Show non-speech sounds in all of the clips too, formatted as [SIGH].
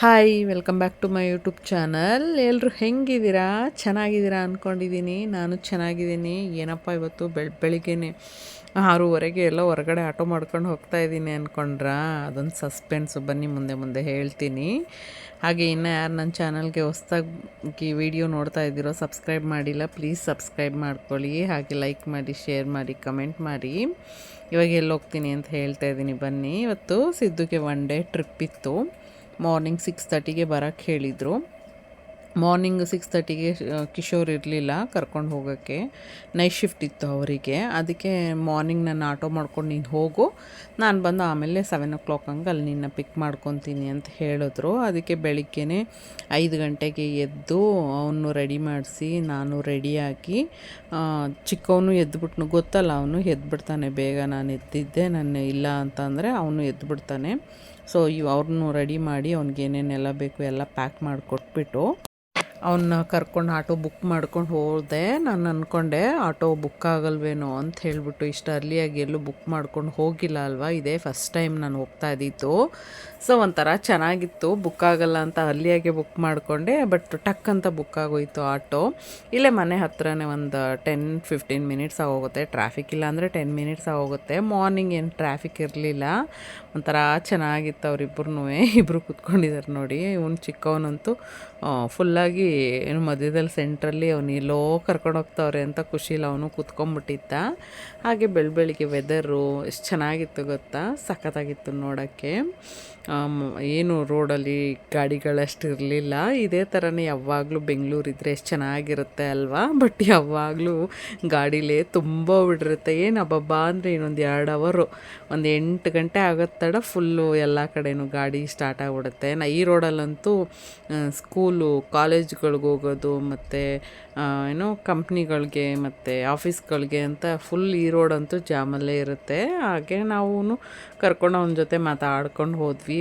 Hi welcome back to my YouTube channel ಎಲ್ಲರೂ ಹೆಂಗಿದ್ದೀರಾ? ಚೆನ್ನಾಗಿದ್ದೀರಾ ಅಂದ್ಕೊಂಡಿದ್ದೀನಿ ನಾನು ಚೆನ್ನಾಗಿದ್ದೀನಿ. ಏನಪ್ಪ ಇವತ್ತು ಬೆಳ್, ಬೆಳಿಗ್ಗೆನೆ ಆರೂವರೆಗೆ ಎಲ್ಲ ಹೊರಗಡೆ ಆಟೋ ಮಾಡ್ಕೊಂಡು ಹೋಗ್ತಾ ಇದ್ದೀನಿ ಅಂದ್ಕೊಂಡ್ರಾ ಅದೊಂದು ಸಸ್ಪೆನ್ಸು ಬನ್ನಿ ಮುಂದೆ ಮುಂದೆ ಹೇಳ್ತೀನಿ. ಹಾಗೆ ಇನ್ನು ಯಾರು ನನ್ನ ಚಾನಲ್ಗೆ ಹೊಸ್ದಾಗಿ ವಿಡಿಯೋ ನೋಡ್ತಾ ಇದ್ದೀರೋ ಸಬ್ಸ್ಕ್ರೈಬ್ ಮಾಡಿಲ್ಲ ಪ್ಲೀಸ್ ಸಬ್ಸ್ಕ್ರೈಬ್ ಮಾಡ್ಕೊಳ್ಳಿ. ಹಾಗೆ ಲೈಕ್ ಮಾಡಿ ಶೇರ್ ಮಾಡಿ ಕಮೆಂಟ್ ಮಾಡಿ. ಇವಾಗ ಎಲ್ಲಿ ಹೋಗ್ತೀನಿ ಅಂತ ಹೇಳ್ತಾ ಇದ್ದೀನಿ. ಬನ್ನಿ. ಇವತ್ತು ಸಿದ್ದುಗೆ ಒನ್ ಡೇ ಟ್ರಿಪ್ ಇತ್ತು. ಮಾರ್ನಿಂಗ್ ಸಿಕ್ಸ್ ತರ್ಟಿಗೆ ಬರೋಕ್ಕೆ ಹೇಳಿದರು. ಮಾರ್ನಿಂಗ್ ಸಿಕ್ಸ್ ತರ್ಟಿಗೆ ಕಿಶೋರ್ ಇರಲಿಲ್ಲ ಕರ್ಕೊಂಡು ಹೋಗೋಕ್ಕೆ. ನೈಟ್ ಶಿಫ್ಟ್ ಇತ್ತು ಅವರಿಗೆ. ಅದಕ್ಕೆ ಮಾರ್ನಿಂಗ್ ನಾನು ಆಟೋ ಮಾಡ್ಕೊಂಡು ನೀನು ಹೋಗು. ನಾನು ಬಂದು ಆಮೇಲೆ ಸೆವೆನ್ ಓ ಕ್ಲಾಕ್ ಹಂಗೆ ಅಲ್ಲಿ ನಿನ್ನ ಪಿಕ್ ಮಾಡ್ಕೊತೀನಿ ಅಂತ ಹೇಳಿದ್ರು. ಅದಕ್ಕೆ ಬೆಳಿಗ್ಗೆನೇ ಐದು ಗಂಟೆಗೆ ಎದ್ದು ಅವನು ರೆಡಿ ಮಾಡಿಸಿ ನಾನು ರೆಡಿಯಾಗಿ ಚಿಕ್ಕವನು ಎದ್ದುಬಿಟ್ನು ಗೊತ್ತಲ್ಲ, ಅವನು ಎದ್ಬಿಡ್ತಾನೆ, ಬೇಗ ನಾನು ಎದ್ದಿದ್ದೆ ನಾನು ಇಲ್ಲ ಅಂತಂದರೆ ಅವನು ಎದ್ದುಬಿಡ್ತಾನೆ ಸೊ ಇವು ಅವ್ರನ್ನೂ ರೆಡಿ ಮಾಡಿ ಅವ್ನಿಗೆ ಏನೇನೆಲ್ಲ ಬೇಕು ಎಲ್ಲ ಪ್ಯಾಕ್ ಮಾಡಿ ಕೊಟ್ಬಿಟ್ಟು ಅವನ್ನ ಕರ್ಕೊಂಡು ಆಟೋ ಬುಕ್ ಮಾಡ್ಕೊಂಡು ಹೋದೆ. ನಾನು ಅಂದ್ಕೊಂಡೆ ಆಟೋ ಬುಕ್ ಆಗಲ್ವೇನೋ? ಅಂತ ಹೇಳಿಬಿಟ್ಟು ಇಷ್ಟು ಅರ್ಲಿಯಾಗಿ ಎಲ್ಲೂ ಬುಕ್ ಮಾಡ್ಕೊಂಡು ಹೋಗಿಲ್ಲ ಅಲ್ವಾ? ಇದೇ ಫಸ್ಟ್ ಟೈಮ್ ನಾನು ಹೋಗ್ತಾ ಇದ್ದಿತ್ತು ಸೊ ಒಂಥರ ಚೆನ್ನಾಗಿತ್ತು. ಬುಕ್ ಆಗಲ್ಲ ಅಂತ ಅಲ್ಲಿಯಾಗೆ ಬುಕ್ ಮಾಡಿಕೊಂಡೆ. ಬಟ್ ಟಕ್ ಅಂತ ಬುಕ್ ಆಗೋಯ್ತು ಆಟೋ. ಇಲ್ಲೇ ಮನೆ ಹತ್ರನೇ ಒಂದು ಟೆನ್, ಫಿಫ್ಟೀನ್ ಮಿನಿಟ್ಸ್ ಆಗೋಗುತ್ತೆ. ಟ್ರಾಫಿಕ್ ಇಲ್ಲ ಅಂದರೆ ಟೆನ್ ಮಿನಿಟ್ಸ್ ಆಗೋಗುತ್ತೆ. ಮಾರ್ನಿಂಗ್ ಏನು ಟ್ರಾಫಿಕ್ ಇರಲಿಲ್ಲ. ಒಂಥರ ಚೆನ್ನಾಗಿತ್ತು ಅವರಿಬ್ಬರೂ ಇಬ್ಬರು ಕೂತ್ಕೊಂಡಿದ್ದಾರೆ ನೋಡಿ. ಇವನು ಚಿಕ್ಕವನಂತೂ ಫುಲ್ಲಾಗಿ ಏನು ಮಧ್ಯದಲ್ಲಿ ಸೆಂಟ್ರಲ್ಲಿ ಅವನು ಎಲ್ಲೋ ಕರ್ಕೊಂಡು ಹೋಗ್ತಾವ್ರೆ ಅಂತ ಖುಷಿಲಿ ಅವನು ಕೂತ್ಕೊಂಡ್ಬಿಟ್ಟಿದ್ದ. ಹಾಗೆ ಬೆಳ ಬೆಳಿಗ್ಗೆ ವೆದರು ಎಷ್ಟು ಚೆನ್ನಾಗಿತ್ತು ಗೊತ್ತಾ? ಸಖತ್ತಾಗಿತ್ತು ನೋಡೋಕ್ಕೆ. ಏನು ರೋಡಲ್ಲಿ ಗಾಡಿಗಳಷ್ಟು ಇರಲಿಲ್ಲ. ಇದೇ ಥರನೇ ಯಾವಾಗಲೂ ಬೆಂಗಳೂರಿದ್ರೆ ಎಷ್ಟು ಚೆನ್ನಾಗಿರುತ್ತೆ ಅಲ್ವಾ? ಬಟ್ ಯಾವಾಗಲೂ ಗಾಡಿಲೇ ತುಂಬ ಬಿಡಿರುತ್ತೆ ಏನು ಹಬ್ಬಬ್ಬ ಅಂದರೆ ಇನ್ನೊಂದು ಎರಡು ಅವರು, ಒಂದು ಎಂಟು ಗಂಟೆ ಆಗುತ್ತಡ ಫುಲ್ಲು ಎಲ್ಲ ಕಡೆಯೂ ಗಾಡಿ ಸ್ಟಾರ್ಟ್ ಆಗಿಬಿಡುತ್ತೆ. ನಾ, ಈ ರೋಡಲ್ಲಂತೂ ಸ್ಕೂಲು ಕಾಲೇಜ್ಗಳಿಗೆ ಹೋಗೋದು ಮತ್ತು ಏನೋ ಕಂಪ್ನಿಗಳಿಗೆ ಮತ್ತು ಆಫೀಸ್ಗಳಿಗೆ ಅಂತ ಫುಲ್ ಈ ರೋಡಂತೂ ಜಾಮಲ್ಲೇ ಇರುತ್ತೆ. ಹಾಗೆ ನಾವು ಕರ್ಕೊಂಡು ಅವನ ಜೊತೆ ಮಾತಾಡ್ಕೊಂಡು ಹೋದ್ವಿ.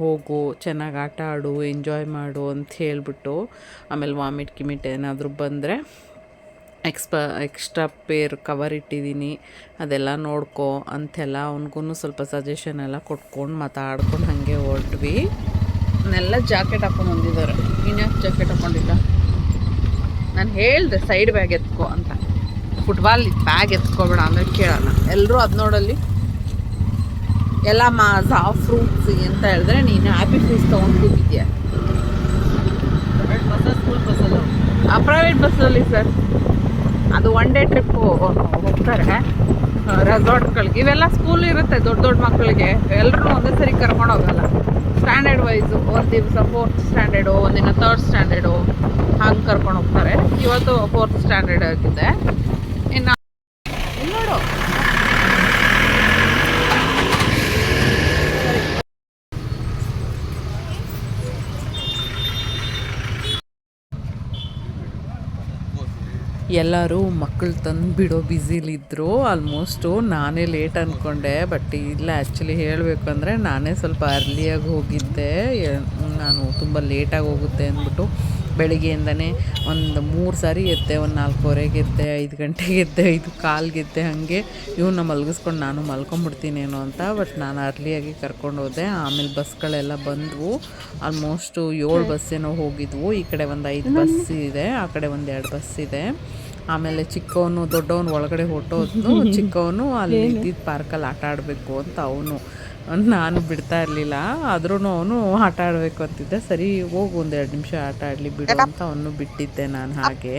ಹೋಗು, ಚೆನ್ನಾಗಿ ಆಟ ಆಡು ಎಂಜಾಯ್ ಮಾಡು ಅಂತ ಹೇಳಿಬಿಟ್ಟು ಆಮೇಲೆ ವಾಮಿಟ್ ಕಿಮಿಟ್ ಏನಾದರೂ ಬಂದರೆ ಎಕ್ಸ್ಪ ಎಕ್ಸ್ಟ್ರಾ ಪೇರ್ ಕವರ್ ಇಟ್ಟಿದ್ದೀನಿ. ಅದೆಲ್ಲ ನೋಡ್ಕೊ ಅಂತೆಲ್ಲ ಅವನಿಗೂ ಸ್ವಲ್ಪ ಸಜೆಷನ್ ಎಲ್ಲ ಕೊಟ್ಕೊಂಡು ಮಾತಾಡ್ಕೊಂಡು ಹಾಗೆ ಹೊರಟ್ವಿ. ನೆಲ್ಲ ಜಾಕೆಟ್ ಹಾಕೊಂಡು ಬಂದಿದ್ದಾರೆ. ನೀನು ಜಾಕೆಟ್ ಹಾಕೊಂಡಿಲ್ಲ ನಾನು ಹೇಳಿದೆ ಸೈಡ್ ಬ್ಯಾಗ್ ಎತ್ಕೋ ಅಂತ. ಫುಟ್ಬಾಲ್ ಬ್ಯಾಗ್ ಎತ್ಕೊಬೇಡ ಅಂದರೆ ಕೇಳೋಣ. ಎಲ್ಲರೂ ಅದು ನೋಡಲ್ಲಿ ಎಲ್ಲ ಮಾಝಾ ಫ್ರೂಟ್ಸ್ ಅಂತ ಹೇಳಿದ್ರೆ ನೀನು ಆ್ಯಪಿ ಫ್ರೂಟ್ಸ್ ತೊಗೊಂಡು ಕೂತಿದ್ಯಾ? ಪ್ರೈವೇಟ್ ಬಸ್ಸಲ್ಲಿ ಸರ್ ಅದು ಒನ್ ಡೇ ಟ್ರಿಪ್ಪು ಹೋಗ್ತಾರೆ. ರೆಸಾರ್ಟ್ಗಳಿಗೆ ಇವೆಲ್ಲ ಸ್ಕೂಲ್ ಇರುತ್ತೆ ದೊಡ್ಡ ದೊಡ್ಡ ಮಕ್ಕಳಿಗೆ. ಎಲ್ಲರೂ ಒಂದೇ ಸರಿ ಕರ್ಕೊಂಡು ಹೋಗಲ್ಲ. ಸ್ಟ್ಯಾಂಡರ್ಡ್ ವೈಸು ಒಂದು ದಿವಸ ಫೋರ್ತ್ ಸ್ಟ್ಯಾಂಡರ್ಡು ಒಂದಿನ ತರ್ಡ್ ಸ್ಟ್ಯಾಂಡರ್ಡು ಹಂಗೆ ಕರ್ಕೊಂಡು ಹೋಗ್ತಾರೆ. ಇವತ್ತು ಫೋರ್ತ್ ಸ್ಟ್ಯಾಂಡರ್ಡ್ ಆಗಿದೆ ಇನ್ನು ನೋಡು ಎಲ್ಲರೂ ಮಕ್ಕಳು ತಂದು ಬಿಡೋ ಬ್ಯುಸಿಲಿದ್ದರು ಆಲ್ಮೋಸ್ಟು ನಾನೇ ಲೇಟ್ ಅಂದ್ಕೊಂಡೆ ಬಟ್ ಇಲ್ಲ ಆ್ಯಕ್ಚುಲಿ ಹೇಳಬೇಕು ಅಂದರೆ ನಾನೇ ಸ್ವಲ್ಪ ಅರ್ಲಿಯಾಗಿ ಹೋಗಿದ್ದೆ. ನಾನು ತುಂಬ ಲೇಟಾಗಿ ಹೋಗುತ್ತೆ ಅಂದ್ಬಿಟ್ಟು ಬೆಳಿಗ್ಗೆಯಿಂದನೇ ಒಂದು ಮೂರು ಸಾರಿ ಎದ್ದೆ ಒಂದು ನಾಲ್ಕೂವರೆಗೆ ಎದ್ದೆ ಐದು ಗಂಟೆಗೆ ಎದ್ದೆ ಐದು ಕಾಲ್ಗೆ ಎದ್ದೆ ಹಾಗೆ. ಇವನ್ನ ಮಲಗಿಸ್ಕೊಂಡು ನಾನು ಮಲ್ಕೊಂಬಿಡ್ತೀನೇನೋ ಅಂತ ಬಟ್ ನಾನು ಅರ್ಲಿಯಾಗಿ ಕರ್ಕೊಂಡು ಹೋದೆ. ಆಮೇಲೆ ಬಸ್ಗಳೆಲ್ಲ ಬಂದವು. ಆಲ್ಮೋಸ್ಟು ಏಳು ಬಸ್ಸೇನೋ ಹೋಗಿದ್ವು. ಈ ಕಡೆ ಒಂದು ಐದು ಬಸ್ ಇದೆ ಆ ಕಡೆ ಒಂದು ಎರಡು ಬಸ್ ಇದೆ ಆಮೇಲೆ ಚಿಕ್ಕವನು ದೊಡ್ಡವನು ಒಳಗಡೆ ಹೊಟ್ಟೋದ್ನು ಚಿಕ್ಕವನು ಅಲ್ಲಿ ಇದ್ದಿದ್ದ ಪಾರ್ಕಲ್ಲಿ ಆಟ ಆಡಬೇಕು ಅಂತ ಅವನು. ನಾನು ಬಿಡ್ತಾ ಇರಲಿಲ್ಲ ಆದ್ರೂ ಅವನು ಆಟ ಆಡಬೇಕು ಅಂತಿದ್ದೆ. ಸರಿ ಹೋಗು ಒಂದೆರಡು ನಿಮಿಷ ಆಟ ಆಡಲಿ ಬಿಡು ಅಂತ ಅವನು ಬಿಟ್ಟಿದ್ದೆ ನಾನು ಹಾಗೆ.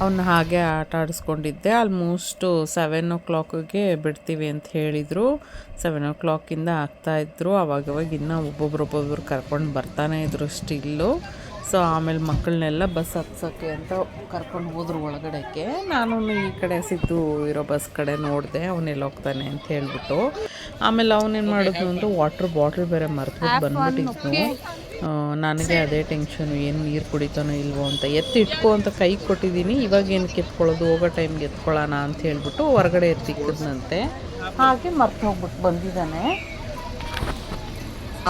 ಅವನ್ನ ಹಾಗೆ ಆಟ ಆಡಿಸ್ಕೊಂಡಿದ್ದೆ. ಆಲ್ಮೋಸ್ಟು ಸೆವೆನ್ ಓ ಕ್ಲಾಕಿಗೆ ಬಿಡ್ತೀವಿ ಅಂತ ಹೇಳಿದರು. ಸೆವೆನ್ ಓ ಕ್ಲಾಕಿಂದ ಆಗ್ತಾಯಿದ್ರು ಅವಾಗವಾಗ ಇನ್ನೂ ಒಬ್ಬೊಬ್ರು ಒಬ್ಬೊಬ್ರು ಕರ್ಕೊಂಡು ಬರ್ತಾನೆ ಇದ್ರು ಸ್ಟಿಲ್ಲು ಸೊ ಆಮೇಲೆ ಮಕ್ಕಳನ್ನೆಲ್ಲ ಬಸ್ ಹತ್ಸೋಕ್ಕೆ ಅಂತ ಕರ್ಕೊಂಡು ಹೋದ್ರು ಒಳಗಡೆಗೆ. ನಾನು ಈ ಕಡೆ ಸಿದ್ದು ಇರೋ ಬಸ್ ಕಡೆ ನೋಡಿದೆ. ಅವನೆಲ್ಲ ಹೋಗ್ತಾನೆ ಅಂತ ಹೇಳ್ಬಿಟ್ಟು. ಆಮೇಲೆ ಅವನೇನು ಮಾಡಿದ್ನು ಅಂದರೆ ವಾಟ್ರ್ ಬಾಟಲ್ ಬೇರೆ ಮರ್ತ್ಬಿಟ್ಟು ಬಂದ್ಬಿಟ್ಟಿದ್ನು ನನಗೆ ಅದೇ ಟೆನ್ಷನ್ ಏನು ನೀರು ಕುಡಿತಾನೋ ಇಲ್ವೋ ಅಂತ. ಎತ್ತಿ ಇಟ್ಕೋ ಅಂತ ಕೈ ಕೊಟ್ಟಿದ್ದೀನಿ ಇವಾಗ ಏನಕ್ಕೆ ಎತ್ಕೊಳ್ಳೋದು ಹೋಗೋ ಟೈಮ್ಗೆ ಎತ್ಕೊಳ್ಳೋಣ ಅಂತ ಹೇಳ್ಬಿಟ್ಟು ಹೊರಗಡೆ ಎತ್ತಿಕ್ಕಿದ್ನಂತೆ ಹಾಗೆ ಮರ್ತು ಹೋಗ್ಬಿಟ್ಟು ಬಂದಿದ್ದಾನೆ.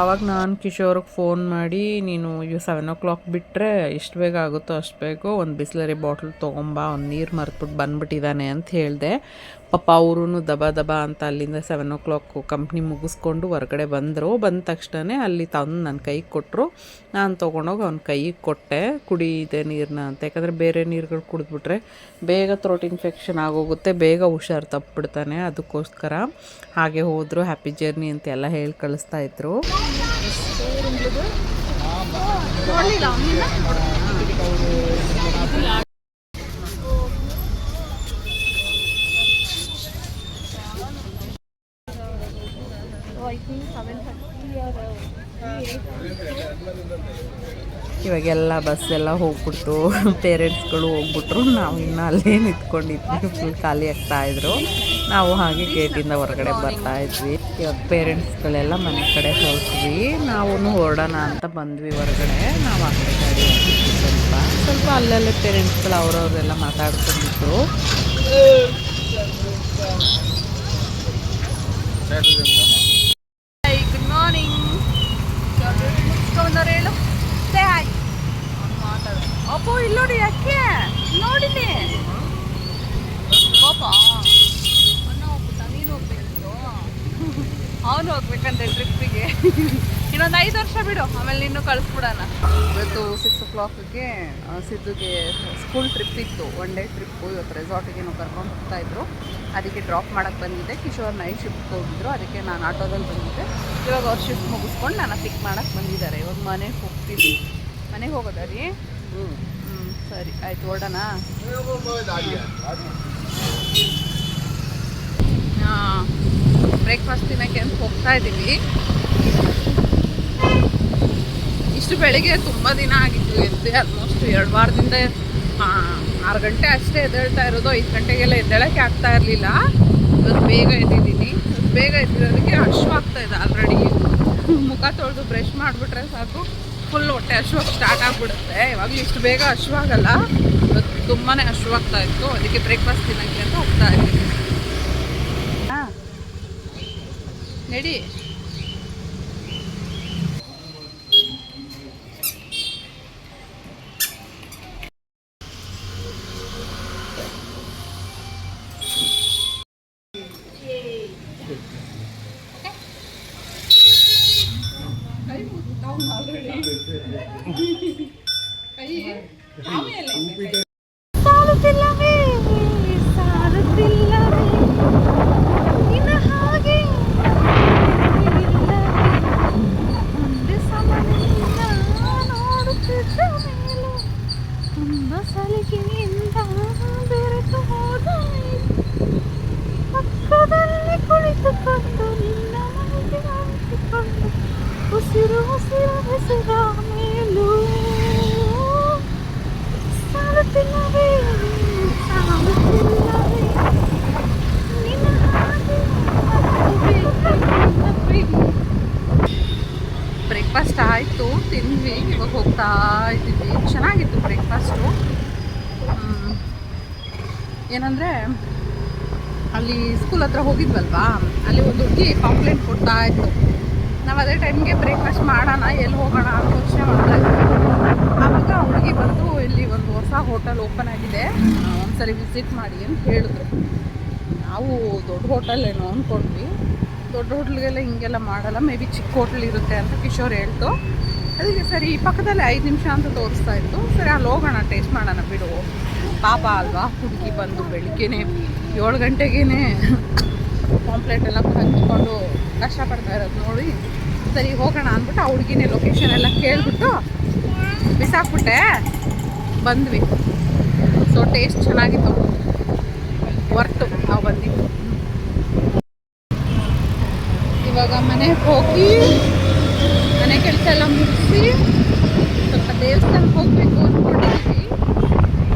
ಆವಾಗ ನಾನು ಕಿಶೋರ್ಗೆ ಫೋನ್ ಮಾಡಿ ನೀನು ಇವು ಸೆವೆನ್ ಓ ಕ್ಲಾಕ್ ಬಿಟ್ಟರೆ ಎಷ್ಟು ಬೇಗ ಆಗುತ್ತೋ ಅಷ್ಟು ಬೇಗ ಒಂದು ಬಿಸ್ಲರಿ ಬಾಟ್ಲ್ ತೊಗೊಂಬ ಅವ್ನು ನೀರು ಮರ್ತ್ಬಿಟ್ಟು ಬಂದ್ಬಿಟ್ಟಿದ್ದಾನೆ ಅಂತ ಹೇಳಿದೆ. ಪಾಪ ಅವರು ದಬ ದಬ ಅಂತ ಅಲ್ಲಿಂದ ಸೆವೆನ್ ಓ ಕ್ಲಾಕ್ ಕಂಪ್ನಿ ಮುಗಿಸ್ಕೊಂಡು ಹೊರಗಡೆ ಬಂದರು. ಬಂದ ತಕ್ಷಣ ಅಲ್ಲಿ ತಂದು ನನ್ನ ಕೈಗೆ ಕೊಟ್ಟರು ನಾನು ತೊಗೊಂಡೋಗಿ ಅವ್ನ ಕೈಗೆ ಕೊಟ್ಟೆ. ಕುಡಿಯಿದೆ ನೀರನ್ನ ಅಂತ. ಯಾಕಂದರೆ ಬೇರೆ ನೀರುಗಳು ಕುಡಿದ್ಬಿಟ್ರೆ ಬೇಗ ಥ್ರೋಟ್ ಇನ್ಫೆಕ್ಷನ್ ಆಗೋಗುತ್ತೆ. ಬೇಗ ಹುಷಾರು ತಪ್ಪಿಬಿಡ್ತಾನೆ ಅದಕ್ಕೋಸ್ಕರ. ಹಾಗೆ ಹೋದರು. ಹ್ಯಾಪಿ ಜರ್ನಿ ಅಂತ ಎಲ್ಲ ಹೇಳಿ ಕಳಿಸ್ತಾ ಇದ್ರು. ಇವಾಗೆಲ್ಲ ಬಸ್ ಎಲ್ಲ ಹೋಗ್ಬಿಡ್ತು. ಪೇರೆಂಟ್ಸ್ಗಳು ಹೋಗ್ಬಿಟ್ರು. ನಾವು ಇನ್ನೂ ಅಲ್ಲೇ ನಿಂತ್ಕೊಂಡಿದ್ವಿ. ಫುಲ್ ಖಾಲಿ ಆಗ್ತಾ ಇದ್ರು. ನಾವು ಹಾಗೆ ಗೇಟಿಂದ ಹೊರಗಡೆ ಬರ್ತಾ ಇದ್ವಿ. ಇವಾಗ ಪೇರೆಂಟ್ಸ್ಗಳೆಲ್ಲ ಮನೆ ಕಡೆ ಹೋಗ್ತೀವಿ ನಾವು ಹೊರಡೋಣ ಅಂತ ಬಂದ್ವಿ ಹೊರಗಡೆ. ನಾವು ಆ ಗಾಡಿ ಸ್ವಲ್ಪ. ಸ್ವಲ್ಪ ಅಲ್ಲಲ್ಲೇ ಪೇರೆಂಟ್ಸ್ಗಳು ಅವ್ರವ್ರೆಲ್ಲ ಮಾತಾಡ್ಕೊಂಡಿದ್ರು ಮಾರ್ನಿಂಗ್ ಮುಗಿಸ್ಕೊಂಡವ್ರು ಹೇಳು ಸೇ ಹಾಯ್ ಅಪ್ಪೋ ಇಲ್ಲಿ ನೋಡಿ ಯಾಕೆ ನೋಡಿನಿ ಪಾಪ ಅಣ್ಣ ಹೋಗ್ಬಿಟ್ಟ ನೀನು ಹೋಗ್ಬೇಕಿತ್ತು ಅವನು ಹೋಗ್ಬೇಕಂತೆ ಟ್ರಿಪ್ಪಿಗೆ ಇನ್ನೊಂದು ಐದು ಬಿಡು, ಆಮೇಲೆ ನಿನ್ನೂ ಕಳಿಸ್ಬಿಡೋಣ. ಇವತ್ತು ಸಿಕ್ಸ್ ಓ ಕ್ಲಾಕಿಗೆ ಸಿದ್ದುಗೆ ಸ್ಕೂಲ್ ಟ್ರಿಪ್ ಇತ್ತು. ಒನ್ ಡೇ ಟ್ರಿಪ್ಪು ಇವತ್ತು ರೆಸಾರ್ಟಿಗೆ ಕರ್ಕೊಂಡು ಹೋಗ್ತಾ ಇದ್ರು. ಅದಕ್ಕೆ ಡ್ರಾಪ್ ಮಾಡೋಕ್ಕೆ ಬಂದಿದ್ದೆ. ಕಿಶೋರ್ ನೈಟ್ ಶಿಫ್ಟ್ ಹೋಗಿದ್ರು. ಅದಕ್ಕೆ ನಾನು ಆಟೋದಲ್ಲಿ ಬಂದಿದ್ದೆ. ಇವಾಗ ಅವ್ರು ಶಿಫ್ಟ್ ಮುಗಿಸ್ಕೊಂಡು ನಾನು ಪಿಕ್ ಮಾಡೋಕ್ಕೆ ಬಂದಿದ್ದಾರೆ. ಇವಾಗ ಮನೆಗೆ ಹೋಗ್ತೀವಿ ಮನೆಗೆ ಹೋಗೋದಾ ರೀ ಹ್ಞೂ ಸರಿ. ಆಯ್ತು, ಓಡೋಣ. ಬ್ರೇಕ್ಫಾಸ್ಟ್ ತಿನ್ನೋಕ್ಕೆ ಅಂತ ಹೋಗ್ತಾ ಇದ್ದೀವಿ ಇಷ್ಟು ಬೆಳಿಗ್ಗೆ ತುಂಬ ದಿನ ಆಗಿತ್ತು, ಎದ್ದೆ ಆಲ್ಮೋಸ್ಟ್ ಎರಡು ವಾರದಿಂದ ಆರು ಗಂಟೆ ಅಷ್ಟೇ ಎದ್ದೇಳ್ತಾ ಇರೋದು, ಐದು ಗಂಟೆಗೆಲ್ಲ ಎದ್ದೇಳಕ್ಕೆ ಆಗ್ತಾ ಇರಲಿಲ್ಲ. ಇವತ್ತು ಬೇಗ ಎದ್ದಿದ್ದೀನಿ. ಬೇಗ ಎದ್ದಿರೋದಕ್ಕೆ ಆಗ್ತಾ ಇದೆ ಆಲ್ರೆಡಿ ಮುಖ ತೊಳೆದು ಬ್ರಷ್ ಮಾಡಿಬಿಟ್ರೆ ಸಾಕು. ಫುಲ್ ಹೊಟ್ಟೆ ಹಶು ಸ್ಟಾರ್ಟ್ ಆಗಿಬಿಡುತ್ತೆ. ಇವಾಗಲೂ ಇಷ್ಟು ಬೇಗ ಹಶ್ವಾಗಲ್ಲ ಇವತ್ತು ತುಂಬಾ ಆಗ್ತಾ ಇತ್ತು. ಅದಕ್ಕೆ ಬ್ರೇಕ್ಫಾಸ್ಟ್ ತಿನ್ನೋಕ್ಕೆ ಅಂತ ಹೋಗ್ತಾ ಇದ್ದೀನಿ. ಹಾಂ. ನಡಿ ಸಾಲುತ್ತಿಲ್ಲವೇ ಸಾಲುತ್ತಿಲ್ಲವೇ ನಿನ್ನ ಹಾಗೆ ಇಲ್ಲವೇ ಒಂದೇ ಸಮನಿಂದ ನೋಡುತ್ತಿದ್ದ ಮೇಲೂ ತುಂಬ ಸಲಿಗೆಯಿಂದ ಬೆರೆತು ಹೋದ ಪಕ್ಕದಲ್ಲಿ ಕುಳಿತುಕೊಂಡು ನಿನ್ನ ಮನೆಗೆ ಅಂಟಿಕೊಂಡು ಉಸಿರು ಉಸಿರು ಹೆಸರ ಮೇಲೂ ಸಾಲುತ್ತಿಲ್ಲವೇ ಸಾಲುತ್ತಿಲ್ಲವೇ ನಿನ್ನ ಹಾಗೆ ಬ್ರೇಕ್ಫಾಸ್ಟ್ ಆಯಿತು ತಿಂದ್ವಿ ಇವಾಗ ಹೋಗ್ತಾ ಇದ್ದೀವಿ ಚೆನ್ನಾಗಿತ್ತು ಬ್ರೇಕ್ಫಾಸ್ಟು ಏನಂದರೆ, ಅಲ್ಲಿ ಸ್ಕೂಲ್ ಹತ್ರ ಹೋಗಿದ್ವಲ್ವಾ? ಅಲ್ಲಿ ಒಂದು ಹುಡುಗಿ ಕಾಂಪ್ಲೇಂಟ್ ಕೊಡ್ತಾ ಇತ್ತು ನಾವು ಅದೇ ಟೈಮ್ಗೆ ಬ್ರೇಕ್ಫಾಸ್ಟ್ ಮಾಡೋಣ, ಎಲ್ಲಿ ಹೋಗೋಣ ಅಂತ ಯೋಚನೆ ಮಾಡ್ತಾ ಇದ್ವಿ. ಆವಾಗ ಹುಡುಗಿ ಬಂದು ಇಲ್ಲಿ ಒಂದು ಹೊಸ ಹೋಟೆಲ್ ಓಪನ್ ಆಗಿದೆ. ಒಂದ್ಸರಿ ವಿಸಿಟ್ ಮಾಡಿ ಅಂತ ಹೇಳಿದ್ರು. ನಾವು ದೊಡ್ಡ ಹೋಟೆಲ್ ಏನೋ ಅಂದ್ಕೊಂಡ್ವಿ ದೊಡ್ಡ ಹೋಟ್ಲಿಗೆಲ್ಲ ಹಿಂಗೆಲ್ಲ ಮಾಡಲ್ಲ ಮೇ ಬಿ ಚಿಕ್ಕ ಹೋಟ್ಲ್ ಇರುತ್ತೆ ಅಂತ ಕಿಶೋರ್ ಹೇಳ್ತು. ಅದಕ್ಕೆ ಸರಿ ಪಕ್ಕದಲ್ಲಿ ಐದು ನಿಮಿಷ ಅಂತ ತೋರಿಸ್ತಾ ಇತ್ತು. ಸರಿ, ಅಲ್ಲಿ ಹೋಗೋಣ ಟೇಸ್ಟ್ ಮಾಡೋಣ, ಬಿಡು. ಪಾಪ ಅಲ್ವಾ? ಹುಡುಗಿ ಬಂದು ಬೆಳಿಗ್ಗೆನೆ, ಏಳು ಗಂಟೆಗೇನೆ ಪಾಂಪ್ಲೆಟ್ ಎಲ್ಲ ಹಂಚ್ಕೊಂಡು ಕಷ್ಟಪಡ್ತಾ ಇರೋದು ನೋಡಿ. ಸರಿ, ಹೋಗೋಣ ಅಂದ್ಬಿಟ್ಟು ಆ ಹುಡುಗಿನೇ ಲೊಕೇಶನ್ ಎಲ್ಲ ಕೇಳ್ಬಿಟ್ಟು ಬಿಸಾಕ್ಬಿಟ್ಟೆ. ಬಂದ್ವಿ. ಸೊ ಟೇಸ್ಟ್ ಚೆನ್ನಾಗಿತ್ತು. ಹೊರ್ತು ನಾವು ಬಂದಿದ್ದು. ಇವಾಗ ಮನೆಗೆ ಹೋಗಿ ಮನೆ ಕೆಲಸ ಎಲ್ಲ ಮುಗಿಸಿ ಸ್ವಲ್ಪ ದೇವಸ್ಥಾನಕ್ಕೆ ಹೋಗಬೇಕು ಅಂದ್ಕೊಂಡಿದ್ದೀವಿ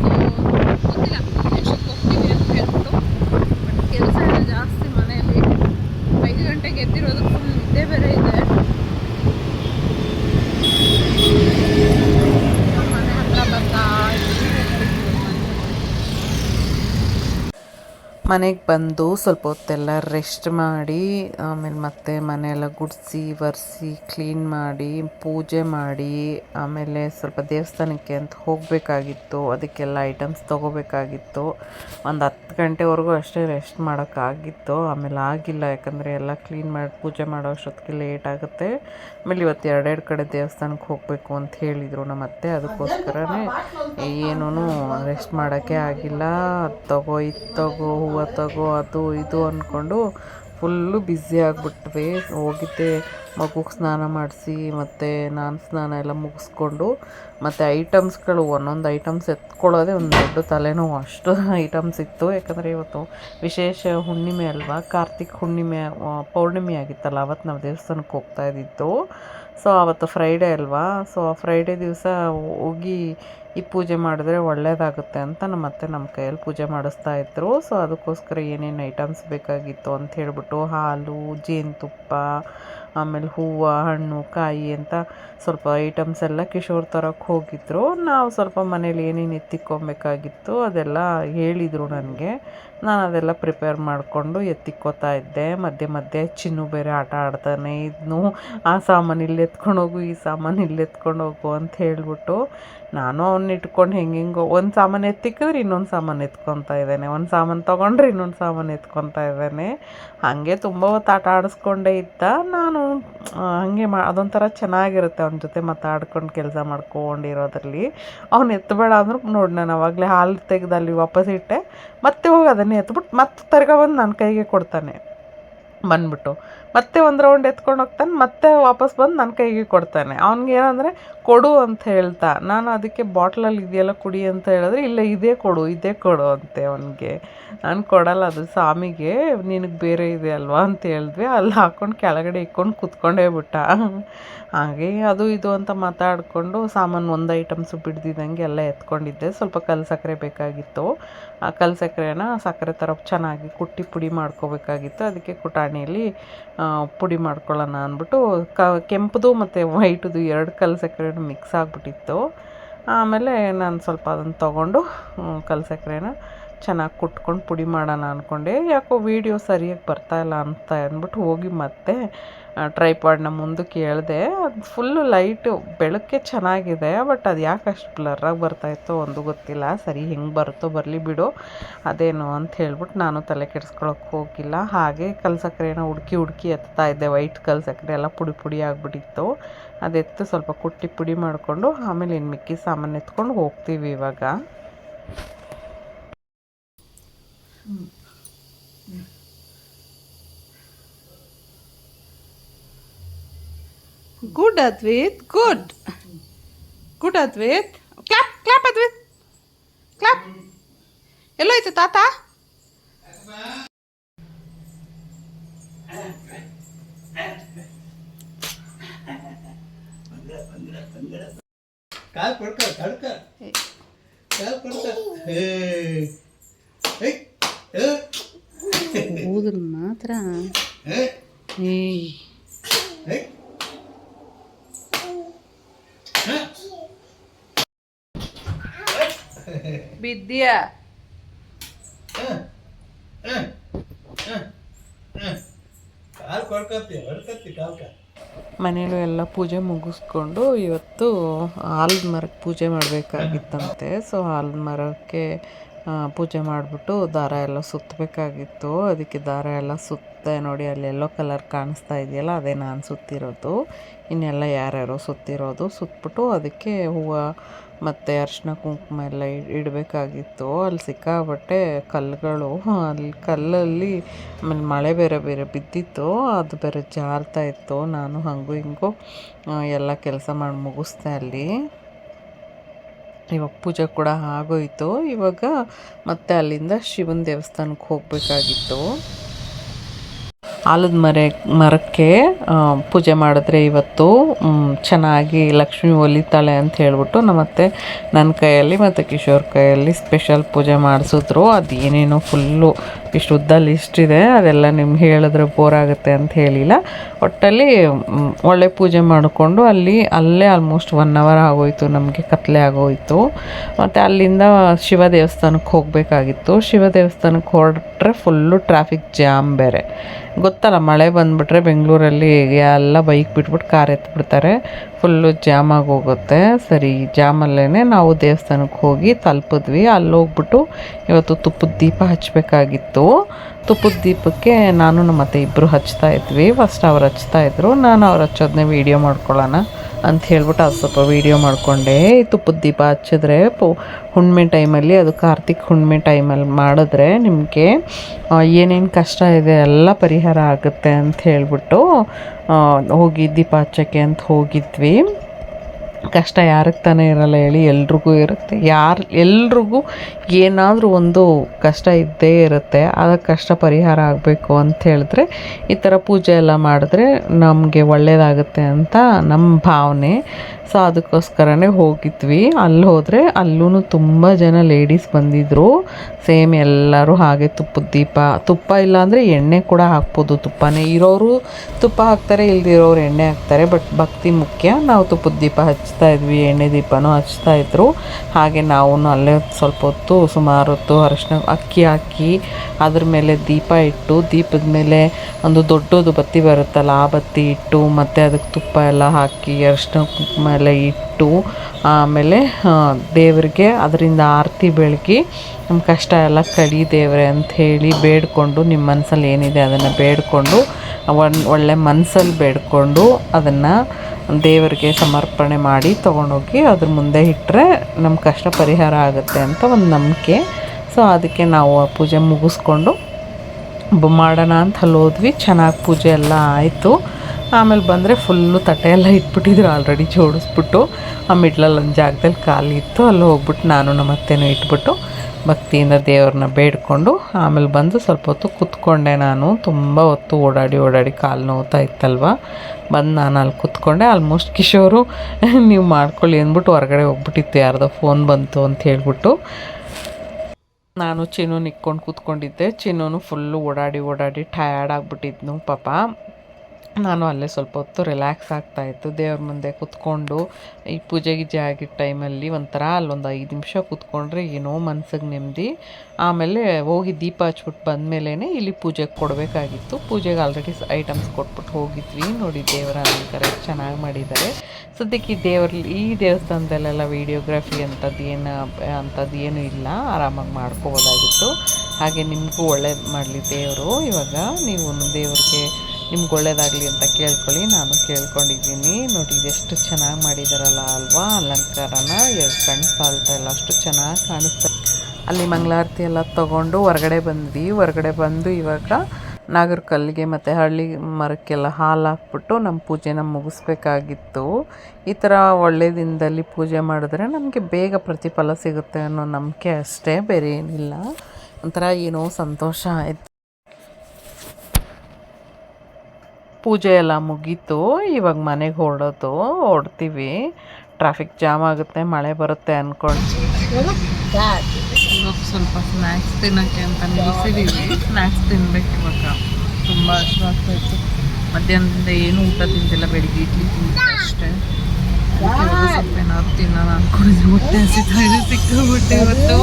ಸೊ ಗೊತ್ತಿಲ್ಲ ಎಷ್ಟೊತ್ತು ಹೋಗ್ತೀವಿ ಅಂತ ಹೇಳ್ಬಿಟ್ಟು ಬಟ್ ಕೆಲಸ ಎಲ್ಲ ಜಾಸ್ತಿ ಮನೆಯಲ್ಲಿ ಐದು ಗಂಟೆಗೆ ಎದ್ದಿರೋದು ಫುಲ್ ನಿದ್ದೆ ಬೇರೆ ಇದೆ ಮನೆ ಹತ್ರ ಬರ್ತಾ ಮನೆಗೆ ಬಂದು ಸ್ವಲ್ಪ ಹೊತ್ತೆಲ್ಲ ರೆಸ್ಟ್ ಮಾಡಿ, ಆಮೇಲೆ ಮತ್ತೆ ಮನೆಯೆಲ್ಲ ಗುಡಿಸಿ ಒರೆಸಿ ಕ್ಲೀನ್ ಮಾಡಿ, ಪೂಜೆ ಮಾಡಿ, ಆಮೇಲೆ ಸ್ವಲ್ಪ ದೇವಸ್ಥಾನಕ್ಕೆ ಅಂತ ಹೋಗಬೇಕಾಗಿತ್ತು. ಅದಕ್ಕೆಲ್ಲ ಐಟಮ್ಸ್ ತೊಗೋಬೇಕಾಗಿತ್ತು. ಒಂದು ಹತ್ತು ಗಂಟೆವರೆಗೂ ಅಷ್ಟೇ ರೆಸ್ಟ್ ಮಾಡೋಕ್ಕಾಗಿತ್ತು. ಆಮೇಲೆ ಆಗಿಲ್ಲ, ಯಾಕಂದರೆ ಎಲ್ಲ ಕ್ಲೀನ್ ಮಾಡಿ, ಪೂಜೆ ಮಾಡೋ ಅಷ್ಟೊತ್ತಿಗೆ ಲೇಟ್ ಆಗುತ್ತೆ. ಆಮೇಲೆ ಇವತ್ತು ಎರಡೆರಡು ಕಡೆ ದೇವಸ್ಥಾನಕ್ಕೆ ಹೋಗಬೇಕು ಅಂತ ಹೇಳಿದರು ನಮ್ಮ ಅತ್ತೆ. ಅದಕ್ಕೋಸ್ಕರನೇ ಏನೂ ರೆಸ್ಟ್ ಮಾಡೋಕ್ಕೆ ಆಗಿಲ್ಲ. ಅದು ತಗೋ, ಇದು ತಗೋ, ಹೂವು ತಗೋ, ಅದು ಇದು ಅಂದ್ಕೊಂಡು ಫುಲ್ಲು ಬ್ಯುಸಿ ಆಗಿಬಿಟ್ವಿ. ಹೋಗಿದ್ದೆ ಮಗುಗೆ ಸ್ನಾನ ಮಾಡಿಸಿ ಮತ್ತು ನಾನು ಸ್ನಾನ ಎಲ್ಲ ಮುಗಿಸ್ಕೊಂಡು ಮತ್ತು ಐಟಮ್ಸ್ಗಳು ಒಂದೊಂದು ಐಟಮ್ಸ್ ಎತ್ಕೊಳ್ಳೋದೇ ಒಂದು ದೊಡ್ಡ ತಲೆನೋವು. ಅಷ್ಟು ಐಟಮ್ಸ್ ಇತ್ತು. ಯಾಕಂದರೆ ಇವತ್ತು ವಿಶೇಷ ಹುಣ್ಣಿಮೆ ಅಲ್ವಾ? ಕಾರ್ತಿಕ್ ಹುಣ್ಣಿಮೆ ಆ, ಪೌರ್ಣಿಮೆ ಆಗಿತ್ತಲ್ಲ ಅವತ್ತು ನಾವು ದೇವಸ್ಥಾನಕ್ಕೆ ಹೋಗ್ತಾ ಇದ್ದಿದ್ದು. ಸೊ ಆವತ್ತು ಫ್ರೈಡೇ ಅಲ್ವಾ? ಸೊ ಫ್ರೈಡೇ ದಿವಸ ಹೋಗಿ ಈ ಪೂಜೆ ಮಾಡಿದ್ರೆ ಒಳ್ಳೇದಾಗುತ್ತೆ ಅಂತ ನಮ್ಮ ಅತ್ತೆ ನಮ್ಮ ಕೈಯಲ್ಲಿ ಪೂಜೆ ಮಾಡಿಸ್ತಾ ಇದ್ರು. ಸೊ ಅದಕ್ಕೋಸ್ಕರ ಏನೇನು ಐಟಮ್ಸ್ ಬೇಕಾಗಿತ್ತು ಅಂತ ಹೇಳ್ಬಿಟ್ಟು ಹಾಲು, ಜೇನುತುಪ್ಪ, ಆಮೇಲೆ ಹೂವು, ಹಣ್ಣು, ಕಾಯಿ ಅಂತ ಸ್ವಲ್ಪ ಐಟಮ್ಸ್ ಎಲ್ಲ ಕಿಶೋರ್ ತರಕ್ಕೆ ಹೋಗಿದ್ರು. ನಾವು ಸ್ವಲ್ಪ ಮನೇಲಿ ಏನೇನು ಎತ್ತಿಕ್ಕೊಬೇಕಾಗಿತ್ತು ಅದೆಲ್ಲ ಹೇಳಿದರು ನನಗೆ. ನಾನು ಅದೆಲ್ಲ ಪ್ರಿಪೇರ್ ಮಾಡಿಕೊಂಡು ಎತ್ತಿಕ್ಕೋತಾ ಇದ್ದೆ. ಮಧ್ಯೆ ಮಧ್ಯೆ ಚಿನ್ನು ಬೇರೆ ಆಟ ಆಡ್ತಾನೆ ಇದನ್ನು ಆ ಸಾಮಾನು ಇಲ್ಲಿ ಎತ್ಕೊಂಡು ಹೋಗು, ಈ ಸಾಮಾನು ಇಲ್ಲಿ ಎತ್ಕೊಂಡು ಹೋಗು ಅಂತ ಹೇಳಿಬಿಟ್ಟು ನಾನು ಅವನ್ನ ಇಟ್ಕೊಂಡು ಹೆಂಗೆ ಹೆಂಗೋ ಒಂದು ಸಾಮಾನು ಎತ್ತಿಕ್ಕಿದ್ರೆ ಇನ್ನೊಂದು ಸಾಮಾನು ಎತ್ಕೊತಾ ಇದ್ದಾನೆ. ಒಂದು ಸಾಮಾನು ತೊಗೊಂಡ್ರೆ ಇನ್ನೊಂದು ಸಾಮಾನು ಎತ್ಕೊತಾ ಇದ್ದಾನೆ. ಹಾಗೆ ತುಂಬ ಹೊತ್ತು ಆಟ ಆಡಿಸ್ಕೊಂಡೇ ಇದ್ದ. ನಾನು ಹಾಗೆ ಮಾ, ಅದೊಂಥರ ಚೆನ್ನಾಗಿರುತ್ತೆ ಅವನ ಜೊತೆ ಮಾತಾಡ್ಕೊಂಡು ಕೆಲಸ ಮಾಡ್ಕೊಂಡಿರೋದ್ರಲ್ಲಿ. ಅವ್ನು ಎತ್ತಬೇಡ ಅಂದ್ರು ನೋಡಿ ನಾನು ಅವಾಗಲೇ ಹಾಲು ತೆಗೆದು ಅಲ್ಲಿ ವಾಪಸ್ ಇಟ್ಟೆ. ಮತ್ತೆ ಹೋಗಿ ಎತ್ಬಿಟ್ಟು ಮತ್ತೆ ತಿರ್ಗಾ ನನ್ನ ಕೈಗೆ ಕೊಡ್ತಾನೆ. ಬಂದ್ಬಿಟ್ಟು. ಮತ್ತೆ ಒಂದು ರೌಂಡ್ ಎತ್ಕೊಂಡು ಹೋಗ್ತಾನೆ, ಮತ್ತೆ ವಾಪಸ್ ಬಂದು ನನ್ನ ಕೈಗೆ ಕೊಡ್ತಾನೆ. ಅವ್ನಿಗೆ ಏನಂದರೆ, ಕೊಡು ಅಂತ ಹೇಳ್ತಾ. ನಾನು ಅದಕ್ಕೆ ಬಾಟ್ಲಲ್ಲಿ ಇದೆಯಲ್ಲ ಕುಡಿ ಅಂತ ಹೇಳಿದ್ರೆ, ಇಲ್ಲ, ಇದೇ ಕೊಡು ಇದೇ ಕೊಡು ಅಂತೆ ಅವನಿಗೆ. ನಾನು ಕೊಡಲ್ಲ, ಅದು ಸ್ವಾಮಿಗೆ, ನಿನಗೆ ಬೇರೆ ಇದೆ ಅಲ್ವಾ ಅಂತ ಹೇಳಿದ್ವಿ. ಅಲ್ಲಿ ಹಾಕ್ಕೊಂಡು ಕೆಳಗಡೆ ಇಕ್ಕೊಂಡು ಕುತ್ಕೊಂಡೇ ಬಿಟ್ಟ. ಹಾಗೆ ಅದು ಇದು ಅಂತ ಮಾತಾಡಿಕೊಂಡು ಸಾಮಾನು ಒಂದು ಐಟಮ್ಸು ಬಿಡ್ದಿದ್ದಂಗೆ ಎಲ್ಲ ಎತ್ಕೊಂಡಿದ್ದೆ. ಸ್ವಲ್ಪ ಕಲ್ಲು ಸಕ್ಕರೆ ಬೇಕಾಗಿತ್ತು. ಆ ಕಲ್ಲು ಸಕ್ಕರೆನ ಸಕ್ಕರೆ ಥರ ಚೆನ್ನಾಗಿ ಕುಟ್ಟಿ ಪುಡಿ ಮಾಡ್ಕೋಬೇಕಾಗಿತ್ತು. ಅದಕ್ಕೆ ಕುಟಾಣಿಯಲ್ಲಿ ಪುಡಿ ಮಾಡ್ಕೊಳ್ಳೋಣ ಅಂದ್ಬಿಟ್ಟು ಕ, ಕೆಂಪುದು ಮತ್ತು ವೈಟುದು ಎರಡು ಕಲ್ಲು ಸಕ್ಕರೆನೂ ಮಿಕ್ಸ್ ಆಗಿಬಿಟ್ಟಿತ್ತು. ಆಮೇಲೆ ನಾನು ಸ್ವಲ್ಪ ಅದನ್ನು ತೊಗೊಂಡು ಕಲ್ಲು ಸಕ್ಕರೆನ ಚೆನ್ನಾಗಿ ಕುಟ್ಕೊಂಡು ಪುಡಿ ಮಾಡೋಣ ಅಂದ್ಕೊಂಡೆ ಯಾಕೋ ವೀಡಿಯೋ ಸರಿಯಾಗಿ ಬರ್ತಾಯಿಲ್ಲ ಅಂತ ಅಂದ್ಬಿಟ್ಟು ಹೋಗಿ ಮತ್ತೆ ಟ್ರೈಪಾಡ್ನ ಮುಂದಕ್ಕೆ ಕೇಳಿದೆ ಅದು ಫುಲ್ಲು ಲೈಟು ಬೆಳಕೆ ಚೆನ್ನಾಗಿದೆ ಬಟ್ ಅದು ಯಾಕೆ ಅಷ್ಟು ಬ್ಲರ್ರಾಗಿ ಬರ್ತಾಯಿತ್ತೋ ಒಂದು ಗೊತ್ತಿಲ್ಲ. ಸರಿ, ಹೆಂಗೆ ಬರುತ್ತೋ ಬರಲಿ ಬಿಡು. ಅದೇನು ಅಂತ ಹೇಳ್ಬಿಟ್ಟು ನಾನು ತಲೆ ಕೆಡಿಸ್ಕೊಳಕ್ಕೆ ಹೋಗಿಲ್ಲ. ಹಾಗೆ ಕಲ್ ಸಕ್ಕರೆನ ಹುಡುಕಿ ಹುಡುಕಿ ಎತ್ತಾ ಇದ್ದೆ. ವೈಟ್ ಕಲ್ಲು ಸಕ್ಕರೆ ಎಲ್ಲ ಪುಡಿ ಪುಡಿ ಆಗಿಬಿಟ್ಟಿತ್ತು. ಅದೆತ್ತು ಸ್ವಲ್ಪ ಕುಟ್ಟಿ ಪುಡಿ ಮಾಡಿಕೊಂಡು ಆಮೇಲೆ ಇನ್ನು ಮಿಕ್ಕಿ ಸಾಮಾನು ಎತ್ಕೊಂಡು ಹೋಗ್ತೀವಿ ಇವಾಗ. Good Advait good good Advait clap clap Advait clap ಎಲ್ಲೋಯ್ತು ತಾತ ಕಾಲ್ ಕೊಡ್ಕ ತಡ್ಕ ಕಾಲ್ ಕೊಡ್ಕ ಹೇ ಹೇ ಹೇ ಹೋದ್ರೆ ಮಾತ್ರ ಬಿದ್ದಿಯಾ? ಮನೇಲೂ ಎಲ್ಲ ಪೂಜೆ ಮುಗಿಸ್ಕೊಂಡು ಇವತ್ತು ಹಾಲ್ ಮರಕ್ಕೆ ಪೂಜೆ ಮಾಡಬೇಕಾಗಿತ್ತಂತೆ. ಸೊ ಹಾಲ್ ಮರಕ್ಕೆ ಪೂಜೆ ಮಾಡಿಬಿಟ್ಟು ದಾರ ಎಲ್ಲ ಸುತ್ತಬೇಕಾಗಿತ್ತು. ಅದಕ್ಕೆ ದಾರ ಎಲ್ಲ ಸುತ್ತೆ ನೋಡಿ ಅಲ್ಲಿ ಎಲ್ಲೋ ಕಲರ್ ಕಾಣಿಸ್ತಾ ಇದೆಯಲ್ಲ, ಅದೇ ನಾನು ಸುತ್ತಿರೋದು. ಇನ್ನೆಲ್ಲ ಯಾರ್ಯಾರೋ ಸುತ್ತಿರೋದು. ಸುತ್ತಬಿಟ್ಟು ಅದಕ್ಕೆ ಹೂವು ಮತ್ತು ಅರಿಶಿನ ಕುಂಕುಮ ಎಲ್ಲ ಇಡಬೇಕಾಗಿತ್ತು. ಅಲ್ಲಿ ಸಿಕ್ಕಾಬಟ್ಟೆ ಕಲ್ಲುಗಳು. ಅಲ್ಲಿ ಕಲ್ಲಲ್ಲಿ ಆಮೇಲೆ ಮಳೆ ಬೇರೆ ಬೇರೆ ಬಿದ್ದಿತ್ತು. ಅದು ಬೇರೆ ಜಾರ್ತಾ ಇತ್ತು. ನಾನು ಹಾಗೂ ಹಿಂಗೂ ಎಲ್ಲ ಕೆಲಸ ಮಾಡಿ ಮುಗಿಸ್ದೆ ಅಲ್ಲಿ. ಇವಾಗ ಪೂಜೆ ಕೂಡ ಆಗೋಯ್ತು. ಇವಾಗ ಮತ್ತೆ ಅಲ್ಲಿಂದ ಶಿವನ ದೇವಸ್ಥಾನಕ್ಕೆ ಹೋಗಬೇಕಾಗಿತ್ತು. ಆಲದ ಮರ, ಮರಕ್ಕೆ ಪೂಜೆ ಮಾಡಿದ್ರೆ ಇವತ್ತು ಚೆನ್ನಾಗಿ ಲಕ್ಷ್ಮಿ ಒಲಿತಾಳೆ ಅಂತ ಹೇಳ್ಬಿಟ್ಟು ನಮ್ಮತ್ತೆ ನನ್ನ ಕೈಯಲ್ಲಿ ಮತ್ತು ಕಿಶೋರ್ ಕೈಯಲ್ಲಿ ಸ್ಪೆಷಲ್ ಪೂಜೆ ಮಾಡಿಸಿದ್ರು. ಅದೇನೇನೋ ಫುಲ್ಲು ಇಷ್ಟು ಉದ್ದ ಲಿಸ್ಟ್ ಇದೆ ಅದೆಲ್ಲ ನಿಮ್ಗೆ ಹೇಳಿದ್ರೆ ಬೋರ್ ಆಗುತ್ತೆ ಅಂತ ಹೇಳಿಲ್ಲ. ಒಟ್ಟಲ್ಲಿ ಒಳ್ಳೆ ಪೂಜೆ ಮಾಡಿಕೊಂಡು ಅಲ್ಲಿ, ಅಲ್ಲೇ ಆಲ್ಮೋಸ್ಟ್ ಒನ್ ಅವರ್ ಆಗೋಯ್ತು, ನಮಗೆ ಕತ್ಲೆ ಆಗೋಯ್ತು. ಮತ್ತು ಅಲ್ಲಿಂದ ಶಿವ ದೇವಸ್ಥಾನಕ್ಕೆ ಹೋಗಬೇಕಾಗಿತ್ತು. ಶಿವ ದೇವಸ್ಥಾನಕ್ಕೆ ಹೊರಟ್ರೆ ಫುಲ್ಲು ಟ್ರಾಫಿಕ್ ಜಾಮ್ ಬೇರೆ. ಗೊತ್ತಲ್ಲ, ಮಳೆ ಬಂದುಬಿಟ್ರೆ ಬೆಂಗಳೂರಲ್ಲಿ ಎಲ್ಲ ಬೈಕ್ ಬಿಟ್ಬಿಟ್ಟು ಕಾರ್ ಎತ್ಬಿಡ್ತಾರೆ. ಫುಲ್ಲು ಜಾಮ್ ಆಗೋಗುತ್ತೆ ಸರಿ ಜಾಮಲ್ಲೇ ನಾವು ದೇವಸ್ಥಾನಕ್ಕೆ ಹೋಗಿ ತಲುಪಿದ್ವಿ. ಅಲ್ಲಿ ಹೋಗ್ಬಿಟ್ಟು ಇವತ್ತು ತುಪ್ಪದ ದೀಪ ಹಚ್ಚಬೇಕಾಗಿತ್ತು ತುಪ್ಪದ ದೀಪಕ್ಕೆ ನಾನು ನಮ್ಮ ಮತ್ತೆ ಇಬ್ಬರು ಹಚ್ತಾ ಇದ್ವಿ. ಫಸ್ಟ್ ಅವ್ರು ಹಚ್ತಾ ಇದ್ರು. ನಾನು ಅವ್ರು ಹಚ್ಚೋದನ್ನೇ ವೀಡಿಯೋ ಮಾಡ್ಕೊಳ್ಳೋಣ. ಅಂತ ಹೇಳ್ಬಿಟ್ಟು ಅದು ಸ್ವಲ್ಪ ವೀಡಿಯೋ ಮಾಡಿಕೊಂಡೆ ತುಪ್ಪದ ದೀಪ ಹಚ್ಚಿದ್ರೆ ಪು ಹುಣ್ಣಿಮೆ ಟೈಮಲ್ಲಿ ಅದು ಕಾರ್ತಿಕ್ ಹುಣ್ಣಿಮೆ ಟೈಮಲ್ಲಿ ಮಾಡಿದ್ರೆ ನಿಮಗೆ ಏನೇನು ಕಷ್ಟ ಇದೆ ಎಲ್ಲ ಪರಿಹಾರ ಆಗುತ್ತೆ ಅಂತ ಹೇಳ್ಬಿಟ್ಟು ಹೋಗಿ ದೀಪ ಹಚ್ಚೋಕ್ಕೆ ಅಂತ ಹೋಗಿದ್ವಿ. ಕಷ್ಟ ಯಾರಿಗೆ ತಾನೇ ಇರಲ್ಲ ಹೇಳಿ ಎಲ್ರಿಗೂ ಇರುತ್ತೆ. ಯಾರು, ಎಲ್ರಿಗೂ ಏನಾದರೂ ಒಂದು ಕಷ್ಟ ಇದ್ದೇ ಇರುತ್ತೆ. ಆ ಕಷ್ಟ ಪರಿಹಾರ ಆಗಬೇಕು ಅಂತ ಹೇಳಿದ್ರೆ ಈ ಥರ ಪೂಜೆ ಎಲ್ಲ ಮಾಡಿದ್ರೆ ನಮಗೆ ಒಳ್ಳೆಯದಾಗುತ್ತೆ ಅಂತ ನಮ್ಮ ಭಾವನೆ. ಸೊ ಅದಕ್ಕೋಸ್ಕರನೇ ಹೋಗಿದ್ವಿ. ಅಲ್ಲಿ ಹೋದರೆ ಅಲ್ಲೂ ತುಂಬ ಜನ ಲೇಡೀಸ್ ಬಂದಿದ್ದರು ಸೇಮ್ ಎಲ್ಲರೂ ಹಾಗೆ ತುಪ್ಪದ ದೀಪ, ತುಪ್ಪ ಇಲ್ಲಾಂದರೆ ಎಣ್ಣೆ ಕೂಡ ಹಾಕ್ಬೋದು. ತುಪ್ಪನೇ ಇರೋರು ತುಪ್ಪ ಹಾಕ್ತಾರೆ ಇಲ್ದಿರೋರು ಎಣ್ಣೆ ಹಾಕ್ತಾರೆ. ಬಟ್ ಭಕ್ತಿ ಮುಖ್ಯ. ನಾವು ತುಪ್ಪದ ದೀಪ ಹಚ್ತಾ ಇದ್ವಿ, ಎಣ್ಣೆ ದೀಪನೂ ಹಚ್ತಾ ಇದ್ರು. ಹಾಗೆ ನಾವು ಅಲ್ಲೇ ಸ್ವಲ್ಪ ಹೊತ್ತು ಸುಮಾರು ಹೊತ್ತು ಅರಶಿನ, ಅಕ್ಕಿ ಹಾಕಿ ಅದ್ರ ಮೇಲೆ ದೀಪ ಇಟ್ಟು, ದೀಪದ ಮೇಲೆ ಒಂದು ದೊಡ್ಡದು ಬತ್ತಿ ಬರುತ್ತಲ್ಲ, ಆ ಬತ್ತಿ ಇಟ್ಟು ಮತ್ತು ಅದಕ್ಕೆ ತುಪ್ಪ ಎಲ್ಲ ಹಾಕಿ ಅರಿಶಿನ ಕುಂಕುಮ ಎಲ್ಲ ಇಟ್ಟು ಆಮೇಲೆ ದೇವರಿಗೆ ಅದರಿಂದ ಆರತಿ ಬೆಳಗಿ ನಮ್ಮ ಕಷ್ಟ ಎಲ್ಲ ಕಡಿ ದೇವರೇ ಅಂತ ಹೇಳಿ ಬೇಡಿಕೊಂಡು ನಿಮ್ಮ ಮನಸ್ಸಲ್ಲಿ ಏನಿದೆ ಅದನ್ನು ಬೇಡಿಕೊಂಡು ಒಳ್ಳೆ ಮನಸ್ಸಲ್ಲಿ ಬೇಡಿಕೊಂಡು ಅದನ್ನು ದೇವರಿಗೆ ಸಮರ್ಪಣೆ ಮಾಡಿ ತೊಗೊಂಡೋಗಿ ಅದ್ರ ಮುಂದೆ ಇಟ್ಟರೆ ನಮ್ಮ ಕಷ್ಟ ಪರಿಹಾರ ಆಗುತ್ತೆ ಅಂತ ಒಂದು ನಂಬಿಕೆ. ಸೊ ಅದಕ್ಕೆ ನಾವು ಆ ಪೂಜೆ ಮುಗಿಸ್ಕೊಂಡು ಮಾಡೋಣ ಅಂತ ಅಲ್ಲಿ ಹೋದ್ವಿ. ಚೆನ್ನಾಗಿ ಪೂಜೆ ಎಲ್ಲ ಆಯಿತು. ಆಮೇಲೆ ಬಂದರೆ ಫುಲ್ಲು ತಟ್ಟೆ ಎಲ್ಲ ಇಟ್ಬಿಟ್ಟಿದ್ರು ಆಲ್ರೆಡಿ ಜೋಡಿಸ್ಬಿಟ್ಟು. ಆ ಮಿಡ್ಲಲ್ಲಿ ಒಂದು ಜಾಗದಲ್ಲಿ ಖಾಲಿ ಇತ್ತು, ಅಲ್ಲಿ ಹೋಗ್ಬಿಟ್ಟು ನಾನು ನಮ್ಮ ಅತ್ತೆನೂ ಇಟ್ಬಿಟ್ಟು ಭಕ್ತಿಯಿಂದ ದೇವ್ರನ್ನ ಬೇಡ್ಕೊಂಡು ಆಮೇಲೆ ಬಂದು ಸ್ವಲ್ಪ ಹೊತ್ತು ಕೂತ್ಕೊಂಡೆ ನಾನು. ತುಂಬ ಹೊತ್ತು ಓಡಾಡಿ ಓಡಾಡಿ ಕಾಲು ನೋವ್ತಾ ಇತ್ತಲ್ವ? ಬಂದು ನಾನು ಅಲ್ಲಿ ಕೂತ್ಕೊಂಡೆ ಆಲ್ಮೋಸ್ಟ್ ಕಿಶೋರು, [LAUGHS] ನೀವು ಮಾಡ್ಕೊಳ್ಳಿ ಅಂದ್ಬಿಟ್ಟು ಹೊರಗಡೆ ಹೋಗ್ಬಿಟ್ಟಿತ್ತು, ಯಾರ್ದೋ ಫೋನ್ ಬಂತು ಅಂತ ಹೇಳ್ಬಿಟ್ಟು. ನಾನು ಚಿನ್ನು ಇಕ್ಕೊಂಡು ಕೂತ್ಕೊಂಡಿದ್ದೆ. ಚಿನ್ನೂನು ಫುಲ್ಲು ಓಡಾಡಿ ಓಡಾಡಿ ಟಯರ್ಡ್ ಆಗಿಬಿಟ್ಟಿದ್ನು ಪಾಪ. ನಾನು ಅಲ್ಲೇ ಸ್ವಲ್ಪ ಹೊತ್ತು ರಿಲ್ಯಾಕ್ಸ್ ಆಗ್ತಾಯಿತ್ತು ದೇವ್ರ ಮುಂದೆ ಕೂತ್ಕೊಂಡು ಈ ಪೂಜೆ ಗೀಜೆ ಆಗಿದ್ದ ಟೈಮಲ್ಲಿ ಒಂಥರ ಅಲ್ಲೊಂದು ಐದು ನಿಮಿಷ ಕೂತ್ಕೊಂಡ್ರೆ ಏನೋ ಮನ್ಸಿಗೆ ನೆಮ್ಮದಿ. ಆಮೇಲೆ ಹೋಗಿ ದೀಪ ಹಚ್ಬಿಟ್ಟು ಬಂದಮೇಲೆ ಇಲ್ಲಿ ಪೂಜೆಗೆ ಕೊಡಬೇಕಾಗಿತ್ತು. ಪೂಜೆಗೆ ಆಲ್ರೆಡಿ ಐಟಮ್ಸ್ ಕೊಟ್ಬಿಟ್ಟು ಹೋಗಿದ್ವಿ. ನೋಡಿ ದೇವರ ಅಲಂಕಾರ ಚೆನ್ನಾಗಿ ಮಾಡಿದ್ದಾರೆ. ಸದ್ಯಕ್ಕೆ ಈ ದೇವ್ರಲ್ಲಿ ಈ ದೇವಸ್ಥಾನದಲ್ಲೆಲ್ಲ ವೀಡಿಯೋಗ್ರಫಿ ಅಂಥದ್ದು ಏನು ಅಂಥದ್ದು ಏನೂ ಇಲ್ಲ. ಆರಾಮಾಗಿ ಮಾಡ್ಕೋಬೋದಾಗಿತ್ತು. ಹಾಗೆ ನಿಮಗೂ ಒಳ್ಳೇದು ಮಾಡಲಿ ದೇವರು. ಇವಾಗ ನೀವು ದೇವ್ರಿಗೆ ನಿಮ್ಗೆ ಒಳ್ಳೇದಾಗಲಿ ಅಂತ ಕೇಳ್ಕೊಳ್ಳಿ, ನಾನು ಕೇಳ್ಕೊಂಡಿದ್ದೀನಿ. ನೋಡಿ, ಇದೆಷ್ಟು ಚೆನ್ನಾಗಿ ಮಾಡಿದಾರಲ್ಲ ಅಲ್ವಾ? ಅಲಂಕಾರನ ಎರಡು ಕಣ್ಣು ಸಾಲ್ತಾ ಇಲ್ಲ, ಅಷ್ಟು ಚೆನ್ನಾಗಿ ಕಾಣಿಸ್ತಾ ಅಲ್ಲಿ ಮಂಗಳಾರತಿ ಎಲ್ಲ ತೊಗೊಂಡು ಹೊರಗಡೆ ಬಂದ್ವಿ. ಹೊರಗಡೆ ಬಂದು ಇವಾಗ ನಾಗರ ಕಲ್ಲಿಗೆ ಮತ್ತು ಹಳ್ಳಿ ಮರಕ್ಕೆಲ್ಲ ಹಾಲು ಹಾಕ್ಬಿಟ್ಟು ನಮ್ಮ ಪೂಜೆನ ಮುಗಿಸ್ಬೇಕಾಗಿತ್ತು. ಈ ಥರ ಒಳ್ಳೆ ದಿನದಲ್ಲಿ ಪೂಜೆ ಮಾಡಿದ್ರೆ ನಮಗೆ ಬೇಗ ಪ್ರತಿಫಲ ಸಿಗುತ್ತೆ ಅನ್ನೋ ನಂಬಿಕೆ ಅಷ್ಟೇ, ಬೇರೆ ಏನಿಲ್ಲ. ಒಂಥರ ಏನೋ ಸಂತೋಷ ಆಯಿತು. ಪೂಜೆ ಎಲ್ಲ ಮುಗೀತು. ಇವಾಗ ಮನೆಗೆ ಹೊರಡೋದು. ಹೊಡ್ತೀವಿ ಟ್ರಾಫಿಕ್ ಜಾಮ್ ಆಗುತ್ತೆ. ಮಳೆ ಬರುತ್ತೆ ಅಂದ್ಕೊಂಡು ಸ್ವಲ್ಪ ಸ್ನ್ಯಾಕ್ಸ್ ತಿನ್ನೋಕ್ಕೆ ಅಂತ ನಿಲ್ಲಿಸಿದ್ದೀವಿ ಸ್ನ್ಯಾಕ್ಸ್ ತಿನ್ಬೇಕು ಇವಾಗ. ತುಂಬ ಹಶ್ವಾಗ್ತಾಯಿತ್ತು ಮಧ್ಯಾಹ್ನದಿಂದ ಏನು ಊಟ ತಿಂತಿಲ್ಲ ಬೆಳಿಗ್ಗೆ ಇಡ್ಲಿ ತಿಂದಿದ್ದೆ ಅಷ್ಟೇ. ಸ್ವಲ್ಪ ಏನಾದ್ರು ತಿನ್ನೋಣ ಅಂದ್ಕೊಂಡಿದ್ದೆ ಹೊಟ್ಟೆ ಹಸಿತಾ ಇದೆ. ಸಿಕ್ಕಾಬಿಟ್ಟೆ ಇವತ್ತು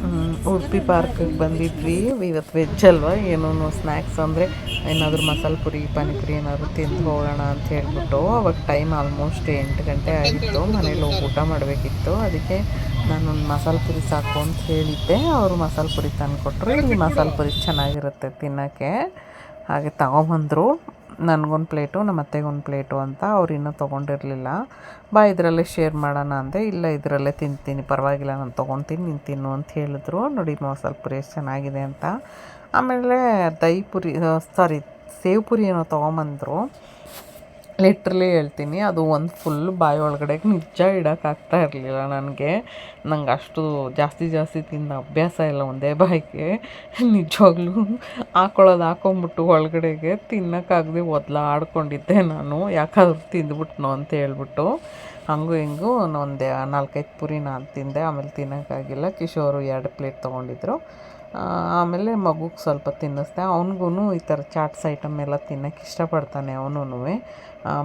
ಹ್ಮ್, ಉಡುಪಿ ಪಾರ್ಕಿಗೆ ಬಂದಿದ್ವಿ. ಇವತ್ತು ವೆಜ್ ಅಲ್ವಾ? ಏನೋ ಸ್ನ್ಯಾಕ್ಸ್ ಅಂದರೆ ಏನಾದರೂ ಮಸಾಲೆ ಪುರಿ, ಪಾನಿಪುರಿ ಏನಾದರೂ ತಿಂದು ಹೋಗೋಣ ಅಂತ ಹೇಳ್ಬಿಟ್ಟು ಅವಾಗ ಟೈಮ್ ಆಲ್ಮೋಸ್ಟ್ ಎಂಟು ಗಂಟೆ ಆಗಿತ್ತು. ಮನೇಲಿ ಹೋಗಿ ಊಟ ಮಾಡಬೇಕಿತ್ತು. ಅದಕ್ಕೆ ನಾನೊಂದು ಮಸಾಲೆ ಪುರಿ ಸಾಕು ಅಂತ ಹೇಳಿದ್ದೆ. ಅವರು ಮಸಾಲೆ ಪುರಿ ತಂದುಕೊಟ್ರು. ಇಲ್ಲಿ ಮಸಾಲೆ ಪುರಿ ಚೆನ್ನಾಗಿರುತ್ತೆ ತಿನ್ನೋಕ್ಕೆ. ಹಾಗೆ ತಗೊಂಬಂದರು ನನಗೊಂದು ಪ್ಲೇಟು ನಮ್ಮ ಅತ್ತೆಗೊಂದು ಪ್ಲೇಟು ಅಂತ ಅವ್ರು ಇನ್ನೂ ತೊಗೊಂಡಿರಲಿಲ್ಲ. ಬಾ, ಇದರಲ್ಲೇ ಶೇರ್ ಮಾಡೋಣ ಅಂದೆ. ಇಲ್ಲ, ಇದರಲ್ಲೇ ತಿಂತೀನಿ, ಪರವಾಗಿಲ್ಲ, ನಾನು ತೊಗೊತೀನಿ, ನೀನು ತಿನ್ನು ಅಂತ ಹೇಳಿದ್ರು. ನೋಡಿ ಮಸಾಲೆ ಪುರಿ ಎಷ್ಟು ಚೆನ್ನಾಗಿದೆ ಅಂತ. ಆಮೇಲೆ ದಹಿ ಪುರಿ ಸಾರಿ ಸೇವ್ ಪುರಿ ಏನೋ ತೊಗೊಂಬಂದರು. ಲಿಟ್ರಲಿ ಹೇಳ್ತೀನಿ, ಅದು ಒಂದು ಫುಲ್ ಬಾಯಿ ಒಳಗಡೆ ನಿಜ ಇಡೋಕ್ಕಾಗ್ತಾ ಇರಲಿಲ್ಲ ನನಗೆ. ನಂಗೆ ಅಷ್ಟು ಜಾಸ್ತಿ ಜಾಸ್ತಿ ತಿಂದ ಅಭ್ಯಾಸ ಇಲ್ಲ ಒಂದೇ ಬಾಯಿಗೆ. ನಿಜವಾಗ್ಲೂ ಹಾಕೊಳ್ಳೋದು ಹಾಕೊಂಬಿಟ್ಟು ಒಳಗಡೆಗೆ ತಿನ್ನೋಕ್ಕಾಗದೆ ಒದ್ಲಾಡ್ಕೊಂಡಿದ್ದೆ ನಾನು. ಯಾಕಾದ್ರೂ ತಿಂದ್ಬಿಟ್ನೋ ಅಂತ ಹೇಳ್ಬಿಟ್ಟು ಹಂಗೂ ಹಿಂಗೂ ಒಂದೇ ನಾಲ್ಕೈದು ಪುರಿ ನಾನು ತಿಂದೆ, ಆಮೇಲೆ ತಿನ್ನೋಕ್ಕಾಗಿಲ್ಲ ಕಿಶೋರು ಎರಡು ಪ್ಲೇಟ್ ತೊಗೊಂಡಿದ್ರು. ಆಮೇಲೆ ಮಗುಗೆ ಸ್ವಲ್ಪ ತಿನ್ನಿಸ್ದೆ. ಅವನಿಗೂ ಈ ಥರ ಚಾಟ್ಸ್ ಐಟಮ್ ಎಲ್ಲ ತಿನ್ನೋಕ್ಕೆ ಇಷ್ಟಪಡ್ತಾನೆ ಅವನೂ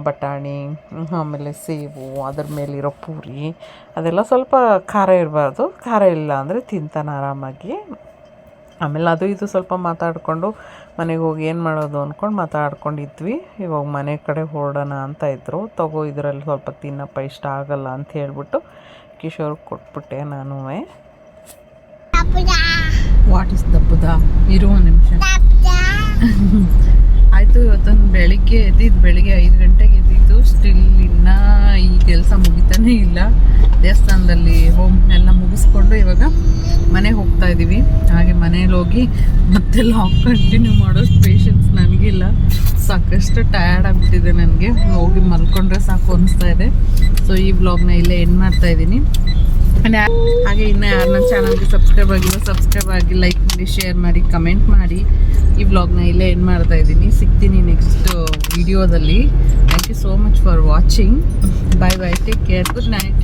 ಬಟಾಣಿ ಆಮೇಲೆ ಸೇಬು ಅದ್ರ ಮೇಲಿರೋ ಪೂರಿ ಅದೆಲ್ಲ ಸ್ವಲ್ಪ ಖಾರ ಇರಬಾರ್ದು. ಖಾರ ಇಲ್ಲ ಅಂದರೆ ತಿಂತಾನೆ ಆರಾಮಾಗಿ. ಆಮೇಲೆ ಅದು ಇದು ಸ್ವಲ್ಪ ಮಾತಾಡಿಕೊಂಡು ಮನೆಗೆ ಹೋಗಿ ಏನು ಮಾಡೋದು ಅಂದ್ಕೊಂಡು ಮಾತಾಡ್ಕೊಂಡಿದ್ವಿ. ಇವಾಗ ಮನೆ ಕಡೆ ಹೊರಡೋಣ ಅಂತ ಇದ್ದರು ತಗೋ ಇದರಲ್ಲಿ ಸ್ವಲ್ಪ ತಿನ್ನಪ್ಪ ಇಷ್ಟ ಆಗಲ್ಲ ಅಂತ ಹೇಳ್ಬಿಟ್ಟು ಕಿಶೋರ್ ಕೊಟ್ಬಿಟ್ಟೆ ನಾನು ವಾಟ್ ಇಸ್ ದ ಬುಧ ಇರುವ ನಿಮಿಷ. ಇವತ್ತೊಂದು ಬೆಳಿಗ್ಗೆ ಎದ್ದಿದ್ದು, ಬೆಳಿಗ್ಗೆ ಐದು ಗಂಟೆಗೆ ಎದ್ದಿದ್ದು ಸ್ಟಿಲ್ ಇನ್ನೂ ಈ ಕೆಲಸ ಮುಗಿತಾನೇ ಇಲ್ಲ. ದೇವಸ್ಥಾನದಲ್ಲಿ ಹೋಮ್ ಎಲ್ಲ ಮುಗಿಸ್ಕೊಂಡು ಇವಾಗ ಮನೆಗೆ ಹೋಗ್ತಾ ಇದ್ದೀವಿ. ಹಾಗೆ ಮನೇಲಿ ಹೋಗಿ ಮತ್ತೆ ಲಾಗ್ ಕಂಟಿನ್ಯೂ ಮಾಡೋಷ್ಟು ಪೇಷನ್ಸ್ ನನಗಿಲ್ಲ. ಸಾಕಷ್ಟು ಟಯರ್ಡ್ ಆಗಿಬಿಟ್ಟಿದೆ ನನಗೆ. ಹೋಗಿ ಮಲ್ಕೊಂಡ್ರೆ ಸಾಕು ಅನಿಸ್ತಾ ಇದೆ. ಸೊ ಈ ವ್ಲಾಗ್ನ ಇಲ್ಲೇ ಎಂಡ್ ಮಾಡ್ತಾ ಇದ್ದೀನಿ. ಹಾಗೆ ಇನ್ನು ಯಾರು ನನ್ನ ಚಾನಲ್ಗೆ ಸಬ್ಸ್ಕ್ರೈಬ್ ಆಗಿಲ್ಲ, ಸಬ್ಸ್ಕ್ರೈಬ್ ಆಗಿ ಲೈಕ್ ಮಾಡಿ ಶೇರ್ ಮಾಡಿ ಕಮೆಂಟ್ ಮಾಡಿ. ಈ ವ್ಲಾಗ್ನ ಇಲ್ಲೇ ಎಂಡ್ ಮಾಡ್ತಾ ಇದ್ದೀನಿ. ಸಿಗ್ತೀನಿ ನೆಕ್ಸ್ಟ್ ವಿಡಿಯೋದಲ್ಲಿ thank you so much for watching bye bye take care good night